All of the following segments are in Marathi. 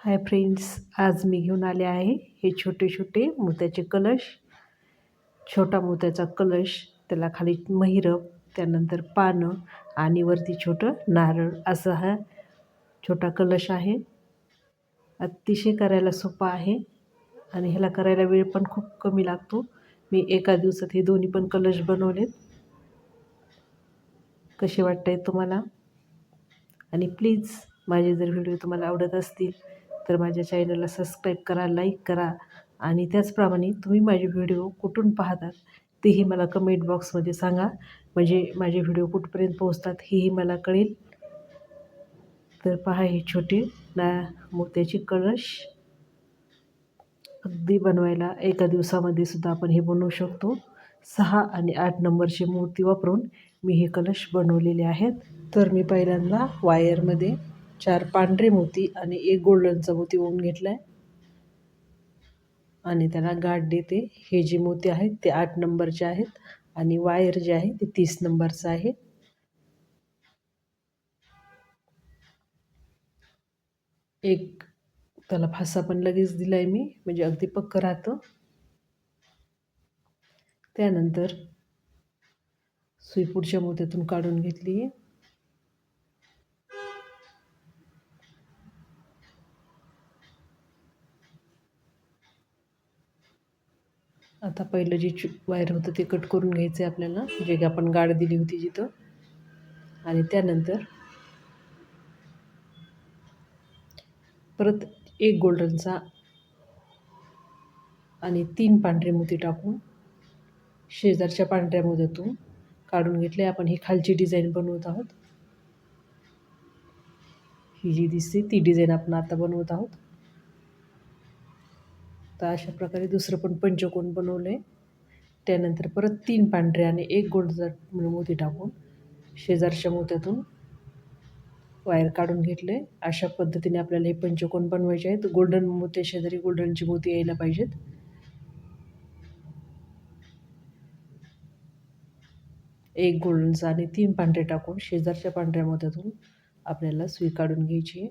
हाय फ्रेंड्स आज मी घेऊन आले आहे हे छोटे छोटे मोत्याचे कलश. छोटा मोत्याचा कलश त्याला खाली महिरप त्यानंतर पानं आणि वरती छोटं नारळ. असा हा छोटा कलश आहे. अतिशय करायला सोपा आहे आणि ह्याला करायला वेळ पण खूप कमी लागतो. मी एका दिवसात हे दोन्ही पण कलश बनवलेत. कसे वाटत तुम्हाला? आणि प्लीज माझे जर व्हिडिओ तुम्हाला आवडत असतील तर माझ्या चॅनलला सबस्क्राईब करा लाईक करा आणि त्याचप्रमाणे तुम्ही माझे व्हिडिओ कुठून पाहतात तेही मला कमेंट बॉक्समध्ये सांगा. म्हणजे माझे व्हिडिओ कुठपर्यंत पोहोचतात हेही मला कळेल. तर पहा हे छोटे ना मोत्याची कळश अगदी बनवायला एका दिवसामध्ये सुद्धा आपण हे बनवू शकतो. सहा आणि आठ नंबरची मूर्ती वापरून मी हे कलश बनवलेले आहेत. तर मी पहिल्यांदा वायरमध्ये चार पांढरे मोती आणि एक गोल्डनचा मोती ओवून घेतला आहे आणि त्याला गाठ देते. हे जे मोती आहेत ते आठ नंबरचे आहेत आणि वायर जे आहे ते तीस नंबरचं आहे. एक त्याला फासा पण लगेच दिला आहे मी म्हणजे अगदी पक्क राहतं. त्यानंतर सुई पुढच्या मोत्यातून काढून घेतली आहे आता पहिलं जे चु वायर होतं ते कट करून घ्यायचं आहे आपल्याला जे की आपण गाड दिली होती जिथं. आणि त्यानंतर परत एक गोल्डनचा आणि तीन पांढरे मोती टाकून शेजारच्या पांढऱ्या मोत्यातून काढून घेतले. आपण ही खालची डिझाईन बनवत आहोत. ही जी दिसते ती डिझाईन आपण आता बनवत आहोत. तर अशा प्रकारे दुसरं पण पंचकोन बनवलं आहे त्यानंतर परत तीन पांढरे आणि एक गोल्डचा मोती टाकून शेजारच्या मोत्यातून वायर काढून घेतले अशा पद्धतीने आपल्याला हे पंचकोन बनवायचे आहेत. गोल्डन मोत्या शेजारी गोल्डनची मोती यायला पाहिजेत. एक गोल्डनचा आणि तीन पांढरे टाकून शेजारच्या पांढऱ्या मोत्यातून आपल्याला सुई काढून घ्यायची आहे.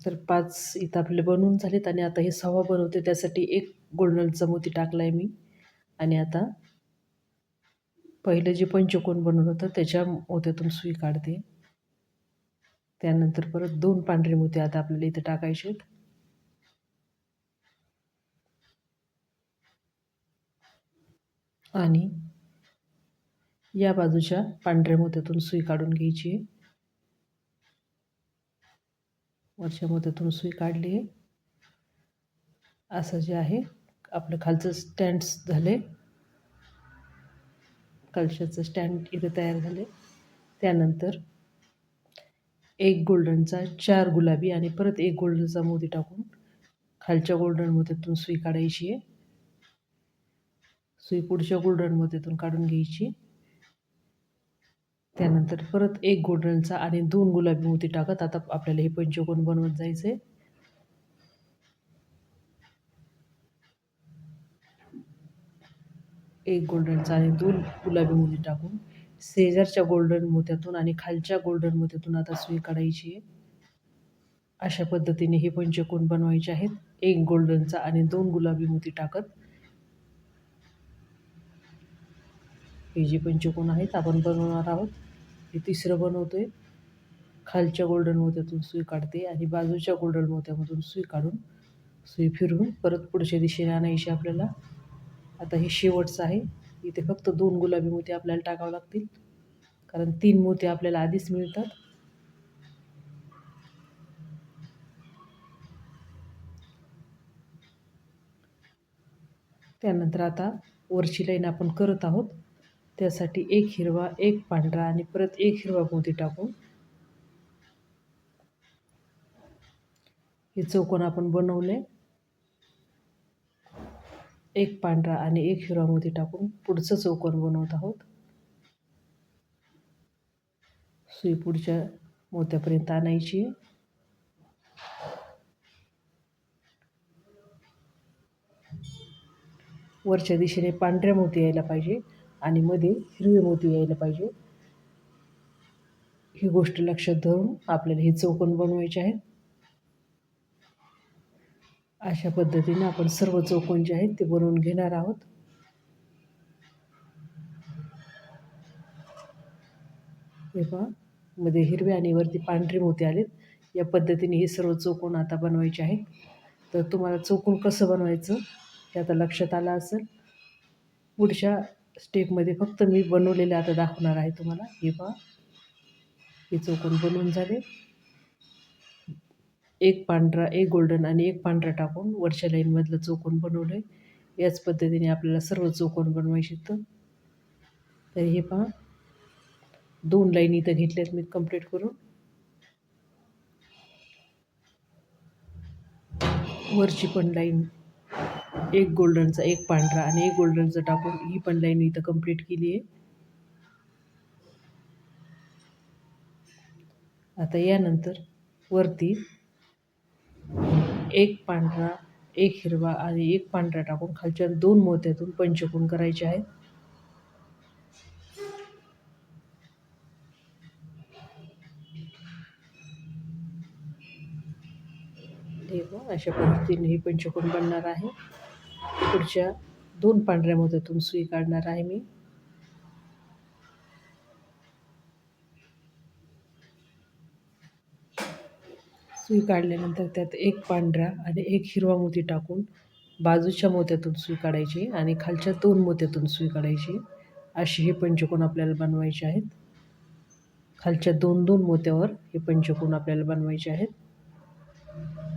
तर पाच इथं आपले बनवून झालेत आणि आता हे सव्वा बनवते त्यासाठी एक गोल्डनचा मोती टाकला आहे मी. आणि आता पहिलं जे पंचकोन बनवलं होतं त्याच्या मोत्यातून सुई काढते. त्यानंतर परत दोन पांढरे मोती आता आपल्याला इथं टाकायचे आहेत. आणि या बाजूच्या पांढऱ्या मोत्यातून सुई काढून घ्यायची आहे. वरच्या मोत्यातून सुई काढली आहे. असं जे आहे आपलं खालचं स्टँड्स झाले. कलशाचं स्टँड इथे तयार झाले. त्यानंतर एक गोल्डनचा चार गुलाबी आणि परत एक गोल्डनचा मोती टाकून खालच्या गोल्डन मोत्यातून सुई काढायची आहे. सुई पुढच्या गोल्डन मोत्यातून काढून घ्यायची. त्यानंतर परत एक गोल्डनचा आणि दोन गुलाबी मोती टाकत आता आपल्याला हे पंचकोन बनवत जायचं आहे एक गोल्डनचा आणि दोन गुलाबी मोती टाकून शेजारच्या गोल्डन मोत्यातून आणि खालच्या गोल्डन मोत्यातून आता सुई काढायची आहे. अशा पद्धतीने हे पंचकोन बनवायचे आहेत. एक गोल्डनचा आणि दोन गुलाबी मोती टाकत हे जे पंचकोन आहेत आपण बनवणार आहोत हे तिसरं बनवतो आहे खालच्या गोल्डन मोत्यातून सुई काढते आणि बाजूच्या गोल्डन मोत्यामधून सुई काढून सुई फिरवून परत पुढच्या दिशेने आणायची आपल्याला. आता हे शेवटचं आहे. इथे फक्त दोन गुलाबी मोती आपल्याला टाकावं लागतील. कारण तीन मोती आपल्याला आधीच मिळतात. त्यानंतर आता वरची लाईन आपण करत आहोत. त्यासाठी एक हिरवा एक पांढरा आणि परत एक हिरवा मोती टाकून हे चौकोन आपण बनवले. एक पांढरा आणि एक हिरवा मोती टाकून पुढचं चौकोन बनवत आहोत. सुई पुढच्या मोत्यापर्यंत आणायची वरच्या दिशेने पांढऱ्या मोती यायला पाहिजे. आणि मध्ये हिरवे मोती यायला पाहिजे. ही गोष्ट लक्षात धरून आपल्याला हे चौकोन बनवायचे आहेत. अशा पद्धतीने आपण सर्व चौकोन जे आहेत ते बनवून घेणार आहोत. हे पहा मध्ये हिरवे आणि वरती पांढरे मोती आलेत. या पद्धतीने हे सर्व चौकोन आता बनवायचे आहेत. तर तुम्हाला चौकोन कसं बनवायचं हे आता लक्षात आलं असेल. पुढच्या स्टेपमध्ये फक्त मी बनवलेले आता दाखवणार आहे तुम्हाला. हे पहा. हे चौकोन बनवून झाले. एक पांढरा एक गोल्डन आणि एक पांढरा टाकून वरच्या लाईनमधलं चौकोन बनवलं आहे याच पद्धतीने आपल्याला सर्व चौकोन बनवायचे तर. हे पहा. दोन लाईन इथं घेतल्यात मी कंप्लीट करून. वरची पण लाईन एक गोल्डनचा एक पांढरा आणि एक गोल्डनचा टाकून ही पण लाईन इथं कंप्लीट केली आहे. आता यानंतर वरती एक पांढरा एक हिरवा आणि एक पांढरा टाकून खालच्या दोन मोत्यातून पंचकोन करायचे आहेत. ठीक अशा पद्धतीने हे पंचकोन बनणार आहे. पुढच्या दोन पांढऱ्या मोत्यातून सुई काढणार आहे मी. सुई काढल्यानंतर त्यात एक पांढरा आणि एक हिरवा मोती टाकून बाजूच्या मोत्यातून सुई काढायची आणि खालच्या दोन मोत्यातून सुई काढायची. असे हे पंचकोन आपल्याला बनवायचे आहेत. खालच्या दोन दोन मोत्यावर हे पंचकोन आपल्याला बनवायचे आहेत.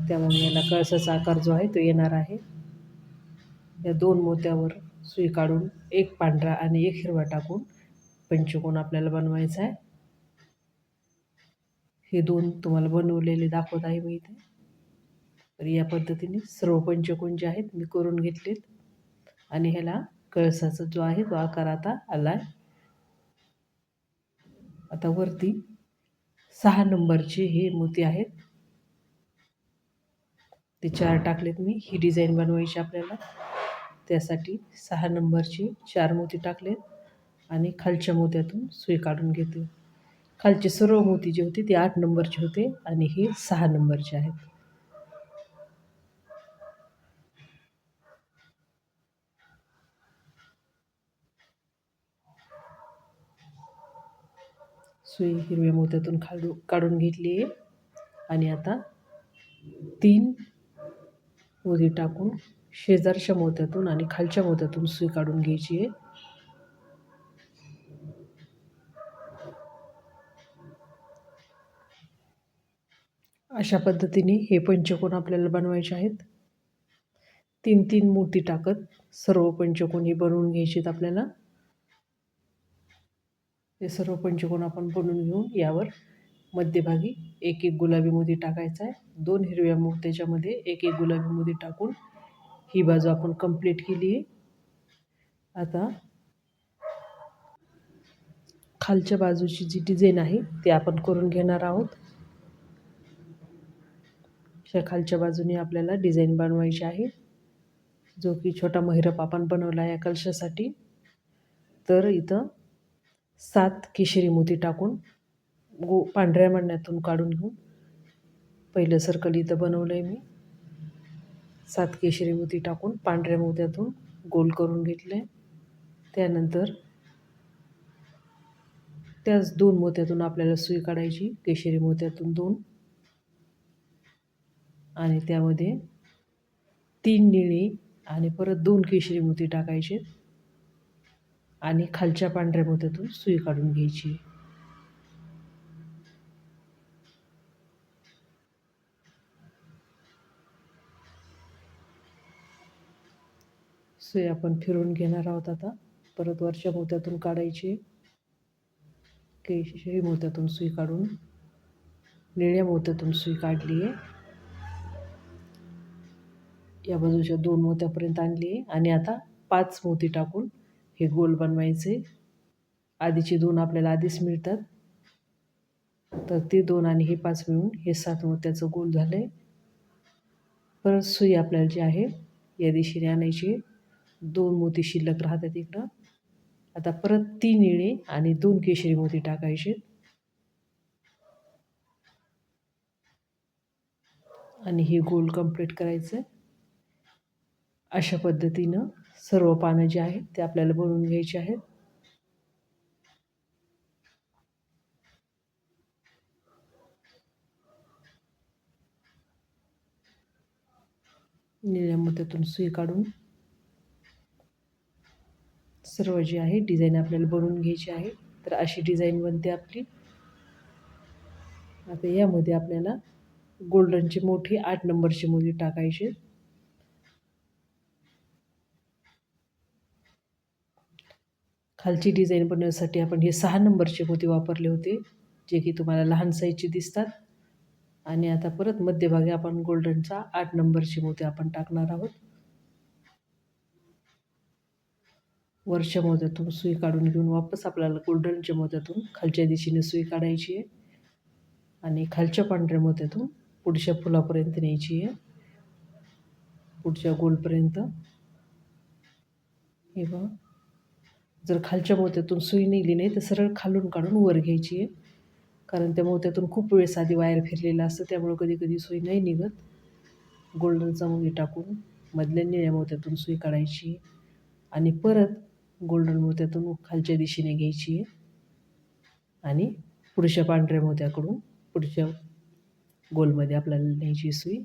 त्यामुळे याला कळसाचा आकार जो आहे तो येणार आहे. या दोन मोत्यावर सुई काढून एक पांढरा आणि एक हिरवा टाकून पंचकोन आपल्याला बनवायचा आहे. हे दोन तुम्हाला बनवलेले दाखवत आहे मी इथे. तर या पद्धतीने सर्व पंचकोन जे आहेत मी करून घेतलेत. आणि ह्याला कळसाचा जो आहे तो आकार आता आला आहे आता वरती सहा नंबरचे हे मोती आहेत. ते चार टाकलेत मी. ही डिझाईन बनवायची आपल्याला. त्यासाठी सहा नंबरची चार मोती टाकलेत आणि खालच्या मोत्यातून सुई काढून घेते. खालचे सर्व मोती जे होते ते आठ नंबरचे होते आणि हे सहा नंबरचे आहेत. सुई हिरव्या मोत्यातून खाडू काढून घेतली आहे. आणि आता तीन मोती टाकून शेजारच्या मोत्यातून आणि खालच्या मोत्यातून सुई काढून घ्यायची आहे. अशा पद्धतीने हे पंचकोन आपल्याला बनवायचे आहेत. तीन तीन मूर्ती टाकत सर्व पंचकोन हे बनवून घ्यायचे आपल्याला. हे सर्व पंचकोन आपण बनवून घेऊन यावर मध्यभागी एक एक गुलाबी मोदी टाकायचा आहे. दोन हिरव्या मूर्त्याच्यामध्ये एक एक गुलाबी मोदी टाकून ही बाजू आपण कंप्लीट केली आहे. आता खालच्या बाजूची जी डिझाईन आहे ती आपण करून घेणार आहोत. अशा खालच्या बाजूने आपल्याला डिझाईन बनवायची आहे. जो की छोटा महिरप आपण बनवला आहे या कलशासाठी. तर इथं सात केशरी मोती टाकून गो पांढऱ्या मळण्यातून काढून घेऊन पहिलं सर्कल इथं बनवलं आहे मी. सात केशरी मोती टाकून पांढऱ्या मोत्यातून गोल करून घेतले. त्यानंतर त्याच दोन मोत्यातून आपल्याला सुई काढायची केशरी मोत्यातून दोन. आणि त्यामध्ये तीन निळी आणि परत दोन केशरी मोती टाकायचे. आणि खालच्या पांढऱ्या मोत्यातून सुई काढून घ्यायची. सुई आपण फिरून घेणार आहोत आता परत वरच्या मोत्यातून काढायची केशरी मोत्यातून सुई काढून निळ्या मोत्यातून सुई काढली आहे. या बाजूच्या दोन मोत्यापर्यंत आणली आहे. आणि आता पाच मोती टाकून हे गोल बनवायचे. आधीचे दोन आपल्याला आधीच मिळतात. तर ते दोन आणि हे पाच मिळून हे सात मोत्याचं गोल झालं आहे परत सुई आपल्याला जी आहे या दिशेने आणायची दोन मोती शिल्लक राहतात इकडं. आता परत तीन निळे आणि दोन केशरी मोती टाकायचे. आणि हे गोल कंप्लीट करायचं अशा पद्धतीनं सर्व पानं जे आहेत ते आपल्याला बनवून घ्यायचे आहेत. निळ्या मोत्यातून सुई काढून सर्व जे आहे डिझाईन आपल्याला बनवून घ्यायची आहे. तर अशी डिझाईन बनते आपली. आता यामध्ये आपल्याला गोल्डनची मोठी आठ नंबरची मोती टाकायचे. खालची डिझाईन बनवण्यासाठी आपण हे सहा नंबरचे मोती वापरले होते जे की तुम्हाला लहान साईजचे दिसतात. आणि आता परत मध्यभागी आपण गोल्डनचा आठ नंबरचे मोती आपण टाकणार आहोत. वरच्या मोत्यातून सुई काढून घेऊन वापस आपल्याला गोल्डनच्या मोत्यातून खालच्या दिशेने सुई काढायची आहे. आणि खालच्या पांढऱ्या मोत्यातून पुढच्या फुलापर्यंत न्यायची आहे. पुढच्या गोलपर्यंत. हे बघा. जर खालच्या मोत्यातून सुई निघली नाही तर सरळ खालून काढून वर घ्यायची आहे. कारण त्या मोत्यातून खूप वेळेस आधी वायर फिरलेलं असतं त्यामुळं कधी कधी सुई नाही निघत. गोल्डनचा मुंगी टाकून मधल्या निळ्या मोत्यातून सुई काढायची आणि परत गोल्डन मोत्यातून खालच्या दिशेने घ्यायची आहे. आणि पुढच्या पांढऱ्या मोत्याकडून पुढच्या गोलमध्ये आपल्याला न्यायची सुई.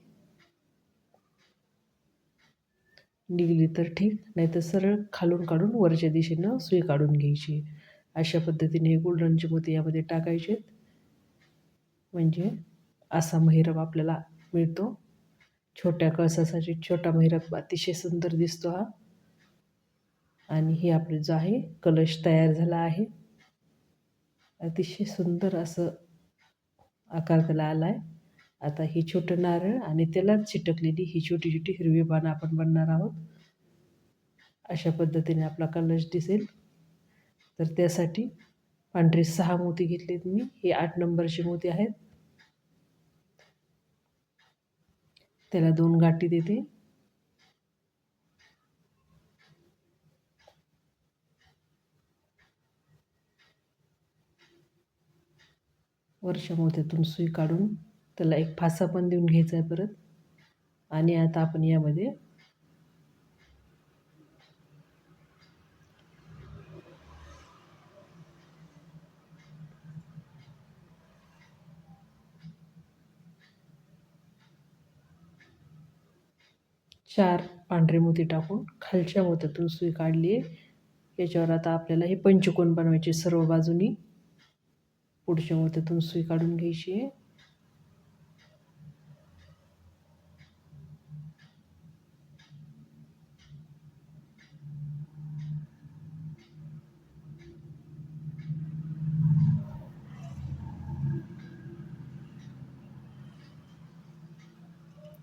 निघली तर ठीक नाही तर सरळ खालून काढून वरच्या दिशेनं सुई काढून घ्यायची अशा पद्धतीने हे गोल्डनचे मोती यामध्ये टाकायचे म्हणजे असा महिरप आपल्याला मिळतो. छोट्या कळसासाठी छोटा महिरप अतिशय सुंदर दिसतो हा. आणि हे आपलं जो आहे कलश तयार झाला आहे. अतिशय सुंदर असं आकार त्याला आला आहे आता ही छोटं नारळ आणि त्यालाच चिटकलेली ही छोटी छोटी हिरवी पानं आपण बनणार आहोत. अशा पद्धतीने आपला कलश दिसेल. तर त्यासाठी पांढरे सहा मोती घेतलेत मी. हे आठ नंबरचे मोती आहेत. त्याला दोन गाठी देते. वरच्या मोत्यातून सुई काढून त्याला एक फासा पण देऊन घ्यायचा आहे परत. आणि आता आपण यामध्ये चार पांढरे मोती टाकून खालच्या मोत्यातून सुई काढली आहे. याच्यावर आता आपल्याला हे पंचकोन बनवायचे सर्व बाजूनी. पुढच्या मोत्यातून सुई काढून घ्यायची. आहे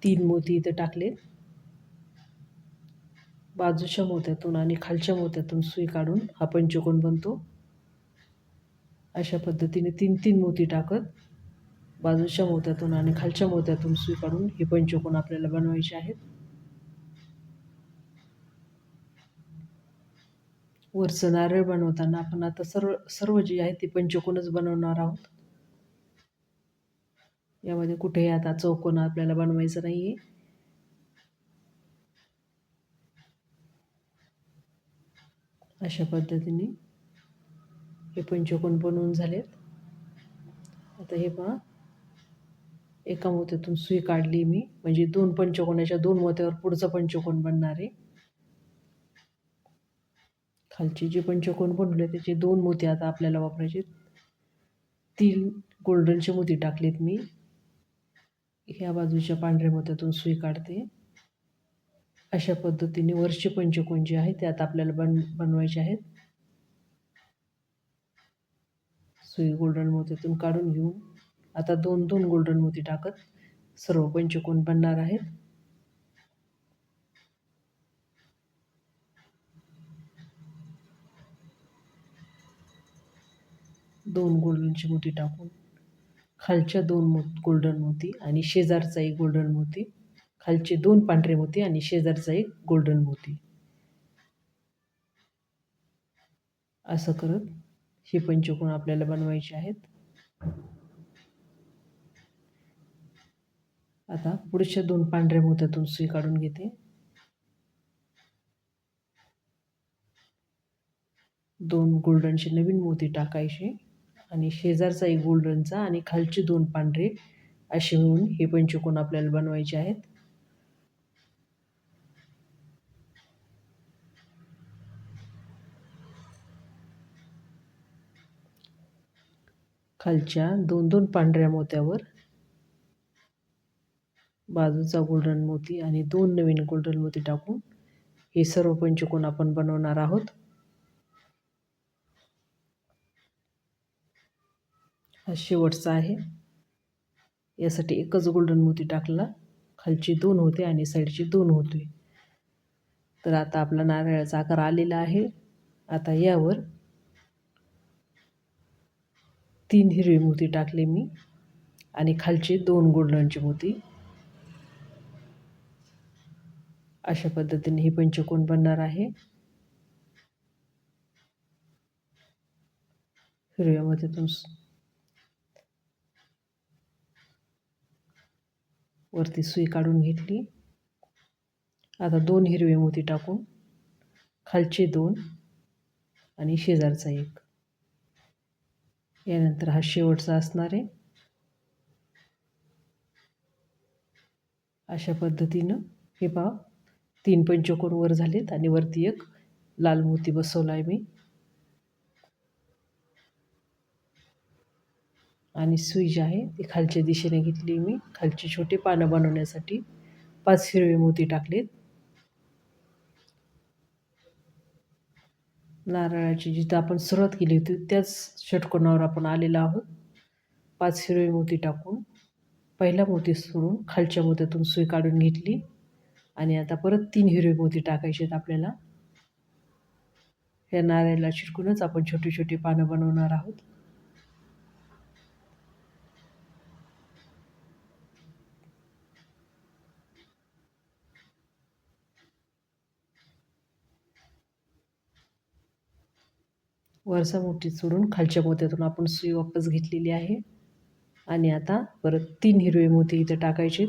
तीन मोती इथं टाकलेत. बाजूच्या मोत्यातून आणि खालच्या मोत्यातून सुई काढून हा पंचकोन बनतो. अशा पद्धतीने तीन तीन मोती टाकत बाजूच्या मोत्यातून आणि खालच्या मोत्यातून सुई काढून हे पंचकोन आपल्याला बनवायचे आहेत. वरचं नारळ बनवताना आपण आता सर्व सर्व जे आहे ते पंचकोनच बनवणार आहोत. यामध्ये कुठेही आता चौकोन आपल्याला बनवायचं नाही आहे अशा पद्धतीने हे पंचकोन बनवून झालेत आता हे पहा. एका मोत्यातून सुई काढली मी. म्हणजे दोन पंचकोनाच्या दोन मोत्यावर पुढचा पंचकोन बनणार आहे. खालचे जे पंचकोन बनवले त्याचे दोन मोती आता आपल्याला वापरायचे तीन गोल्डनचे मोती टाकलेत मी. ह्या बाजूच्या पांढऱ्या मोत्यातून सुई काढते. अशा पद्धतीने वरचे पंचकोन जे आहे ते आता आपल्याला बन बनवायचे आहेत. सुई गोल्डन मोत्यातून काढून घेऊन आता दोन दोन गोल्डन मोती टाकत सर्व पंचकोन बनणार आहेत. दोन गोल्डनची मोती टाकून खालच्या दोन मो गोल्डन मोती आणि शेजारचा एक गोल्डन मोती खालचे दोन पांढरे मोती आणि शेजारचा एक गोल्डन मोती. असं करत हे पंचकोन आपल्याला बनवायचे आहेत. आता पुढच्या दोन पांढऱ्या मोत्यातून सुई काढून घेते. दोन गोल्डनचे नवीन मोती टाकायचे आणि शेजारचा एक गोल्डनचा आणि खालचे दोन पांढरे असे मिळून हे पंचकोन आपल्याला बनवायचे आहेत. खालच्या दोन दोन पांढऱ्या मोत्यावर. बाजूचा गोल्डन मोती आणि दोन नवीन गोल्डन मोती टाकून हे सर्व पंचकोन आपण बनवणार आहोत. हा शेवटचा आहे. यासाठी एकच गोल्डन मोती टाकला. खालची दोन होते आणि साईडची दोन होते. तर आता आपला नारळाचा आकार आलेला आहे. आता यावर तीन हिरवी मोती टाकले मी आणि खालचे दोन गोल्डनची मोती. अशा पद्धतीने हे पंचकोन बनणार आहे. हिरव्या मोत्यातून वरती सुई काढून घेतली. आता दोन हिरवे मोती टाकून खालचे दोन आणि शेजारचा एक. यानंतर हा शेवटचा असणार आहे. अशा पद्धतीनं हे पहा तीन पंचकोन वर झालेत आणि वरती एक लाल मोती बसवला आहे मी. आणि सुई जी आहे ती खालच्या दिशेने घेतली मी. खालची छोटी पानं बनवण्यासाठी पाच हिरवे मोती टाकलेत. नारळाची जिथं आपण सुरुवात केली होती त्याच षटकोनावर आपण आलेलो आहोत. पाच हिरवे मोती टाकून पहिला मोती सोडून खालच्या मोत्यातून सुई काढून घेतली. आणि आता परत तीन हिरवे मोती टाकायचे आहेत आपल्याला. या नारळाला चिटकूनच आपण छोटी छोटी पानं बनवणार आहोत. वरचा मोठी सोडून खालच्या मोत्यातून आपण सुई वापस घेतलेली आहे. आणि आता परत तीन हिरवे मोती इथे टाकायचे.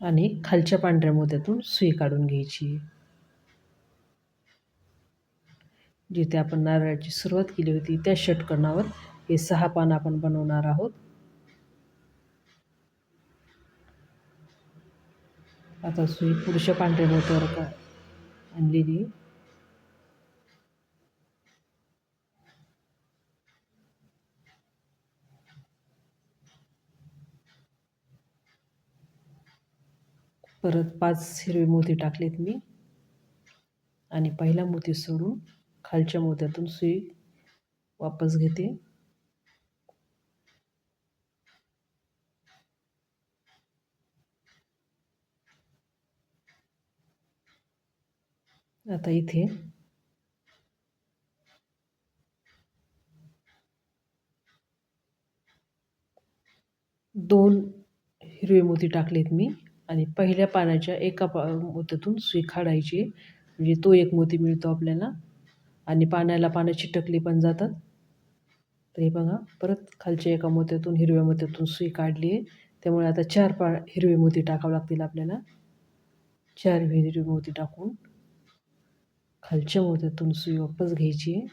आणि खालच्या पांढऱ्या मोत्यातून सुई काढून घ्यायची. जिथे आपण नारळाची सुरुवात केली होती त्या षटकणावर हे सहा पान आपण बनवणार आहोत. आता सुई पुरुष पांढऱ्या मोत्यावर का. आणलेली परत पाच हिरवे मोती टाकलेत मी. आणि पहिला मोती सोडून खालच्या मोत्यातून सुई वापस घेते. आता इथे. दोन हिरवे मोती टाकलेत मी आणि पहिल्या पानाच्या एका पा मोत्यातून सुई काढायची म्हणजे तो एक मोती मिळतो आपल्याला. आणि पाण्याला पानं चिटकली पण जातात. तर हे बघा परत खालच्या एका मोत्यातून हिरव्या मोत्यातून सुई काढली आहे. त्यामुळे आता चार पा हिरवे मोती टाकावे लागतील आपल्याला. चार हिरवी मोती टाकून. खालच्या मोत्यातून सुई वापस घ्यायची आहे.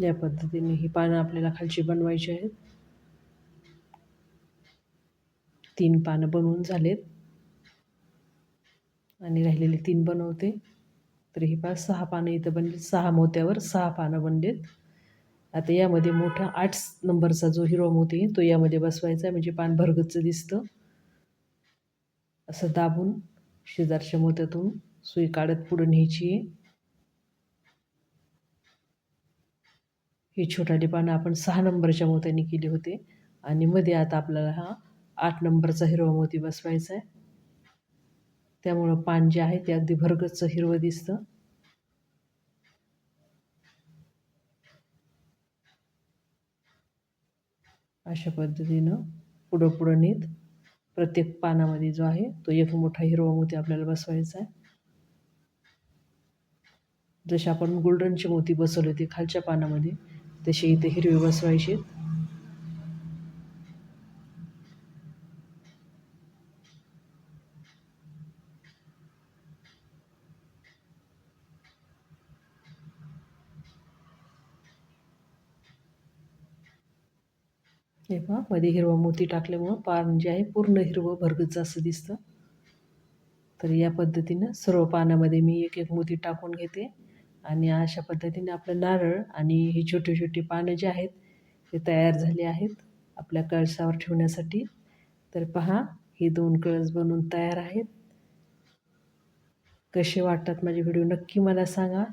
या पद्धतीने ही पानं आपल्याला खालची बनवायची आहेत. तीन पानं बनवून झालेत. आणि राहिलेले तीन बनवते. तर ही पाच सहा पानं इथं बनली सहा मोत्यावर सहा पानं बनलेत. आता यामध्ये मोठा आठ नंबरचा जो हिरो मोती तो यामध्ये बसवायचा आहे म्हणजे पान भरगतचं दिसतं. असं दाबून शेजारच्या मोत्यातून सुई काढत पुढं न्यायची आहे. ही छोटाली पानं आपण सहा नंबरच्या मोत्याने केली होते. आणि मध्ये आता आपल्याला हा आठ नंबरचा हिरवा मोती बसवायचा आहे. त्यामुळं पान जे आहे ते अगदी भरगच्च हिरवं दिसतं. अशा पद्धतीनं पुढं पुढं नेत प्रत्येक पानामध्ये जो आहे तो एक मोठा हिरवा मोती आपल्याला बसवायचा आहे. जसे आपण गोल्डनची मोती बसवले होते खालच्या पानामध्ये तसे इथे हिरवे बसवायचे हे पहा मध्ये हिरवा मोती टाकल्यामुळं पान जे म्हणजे आहे पूर्ण हिरवं भरगच असं दिसतं. तर या पद्धतीनं सर्व पानामध्ये मी एक एक मोती टाकून घेते. आणि अशा पद्धतीने आपलं नारळ आणि ही छोटे छोटे पानं जे आहेत ते तयार झाले आहेत आपल्या कळसावर ठेवण्यासाठी. तर पहा हे दोन कळस बनवून तयार आहेत. कसे वाटतात माझे व्हिडिओ नक्की मला सांगा.